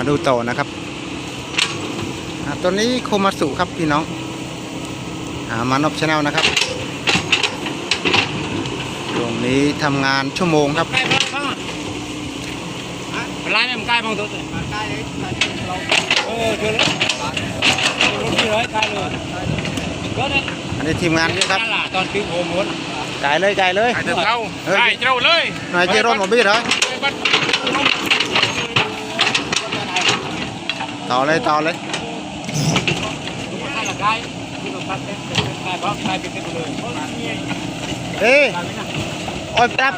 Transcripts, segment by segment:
มาดูต่อนะครับอ่าตัวนี้โคมาสุครับพี่น้องอ่ามานอบชาแนลนะครับ ตรงนี้ทำงานชั่วโมงครับใกล้บ้างบ้างร้านมันใกล้บ้างตัวใกล้เลยเออเจอแล้วรถที่ร้อยใกล้เลยก็เนี่ยอันนี้ทีมงานเยอะครับตอนปิ้งโฮมหมดไก่เลยไก่เลยไอ้เจ้าเจ้าเฮ้ยไอ้เจ้าเลยหน่อยเจร่มหมอบี้เหรอ ต่อเลยต่อเลยเฮ้ยเอ้ยโอ้ยครับ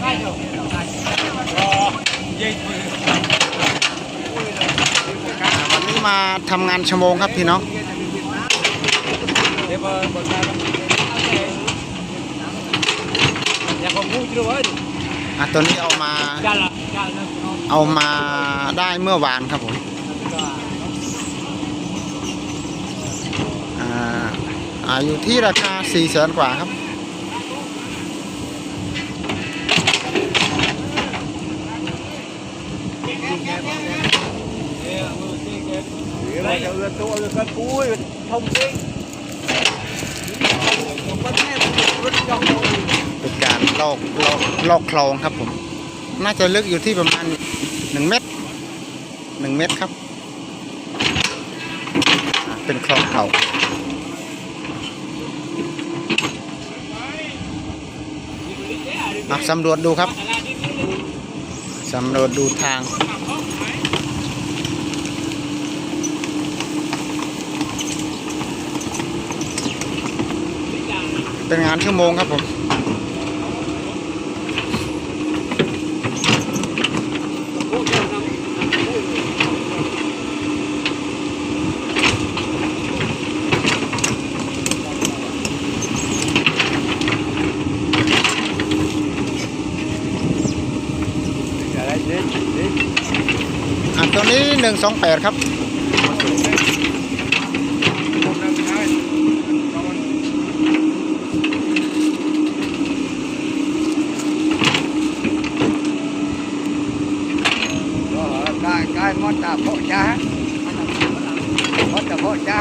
ใกล้เดียวรอยิงปืนวันนี้มาทำงานชั่วโมงครับพี่น้องเดี๋ยวกล้บ้างอย่าผมพูดด้วยอะตัวนี้เอามา เอามาได้เมื่อวานครับผมอ่าอาอยู่ที่ราคา4แสนกว่าครับเราจะเอื้อตัวเอื้อกันปุ้ยทงจริงมันแน่รถยองเป็นการลอกลอกลอกคลองครับผม น่าจะลึกอยู่ที่ประมาณ หนึ่งเมตรหนึ่งเมตรครับ เป็นคลองเขาอะสำรวจดูครับ สำรวจดูทางเป็นงานชั่วโมงครับผม อะไรเด็ดเด็ด อะตัวนี้ หนึ่งสองแปดครับมดตาโพจ้ามดตาโพจ้า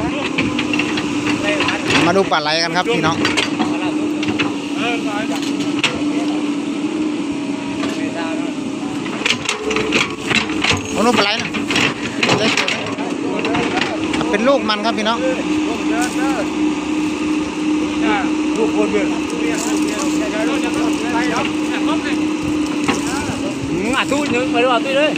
มาดูปลาไหลกันครับพี่น้องเออไปเอาลูปลาไหลนะเล็กเป็น ลูกมันครับพี่น้องลูกคนเดียวอะตู้นึงไปดูอะตู้เลย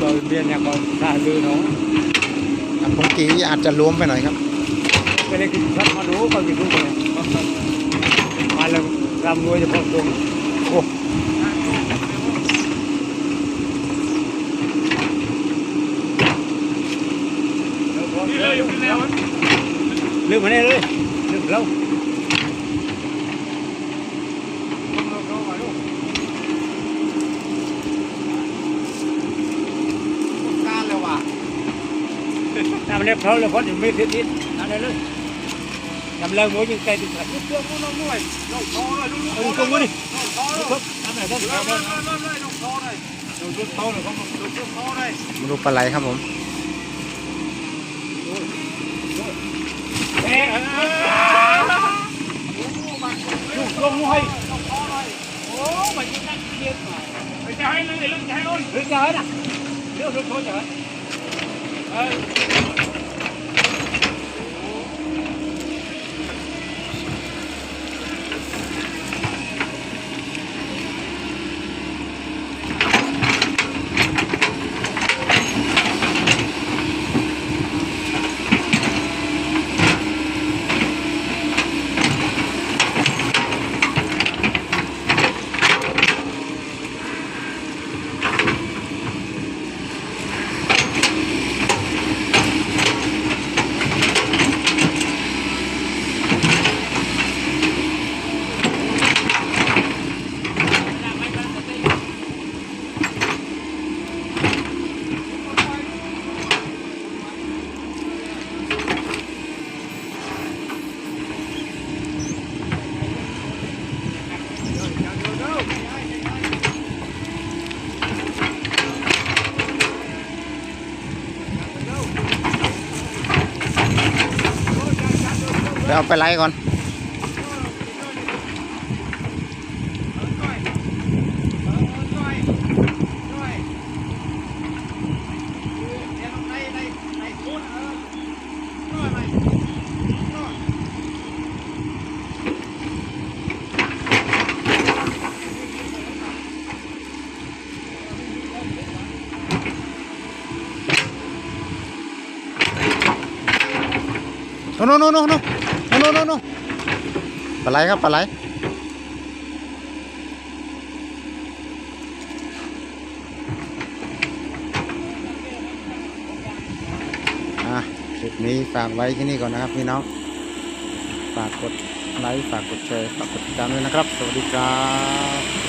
tôi biên nhà con xa lư nó อะ ผมกีอาจจะรวมไปหน่อยครับ cái này cái sắt mà đố con gì cũng vậy mà làm làm nuôi cho con xuống ô lượm ở đây đây lượm lâu การเลยว่ะ làm đẹp thôi là có điểm mê thiết thiết làm đây lên làm lâu mỗi những cây thì phải chút trước nó nuôi ừ không có đi không làm này không มาดูปลาไหลครับผม lông nuôi ô mà những cái kia mà จะให้เลยเรื่องจะให้อ้น Đứng ra hết à? Đưa xuống thôi trời เดี๋ยวเอาไปไล่ก่อนโน่นโน่นโน่โน่ โน่นโน่นโน่นปลาไหลครับปลาไหลอะคลิปนี้ฝากไว้ที่นี่ก่อนนะครับพี่น้อง ฝากกดไลค์ ฝากกดแชร์ ฝากกดติดตามด้วยนะครับ สวัสดีครับ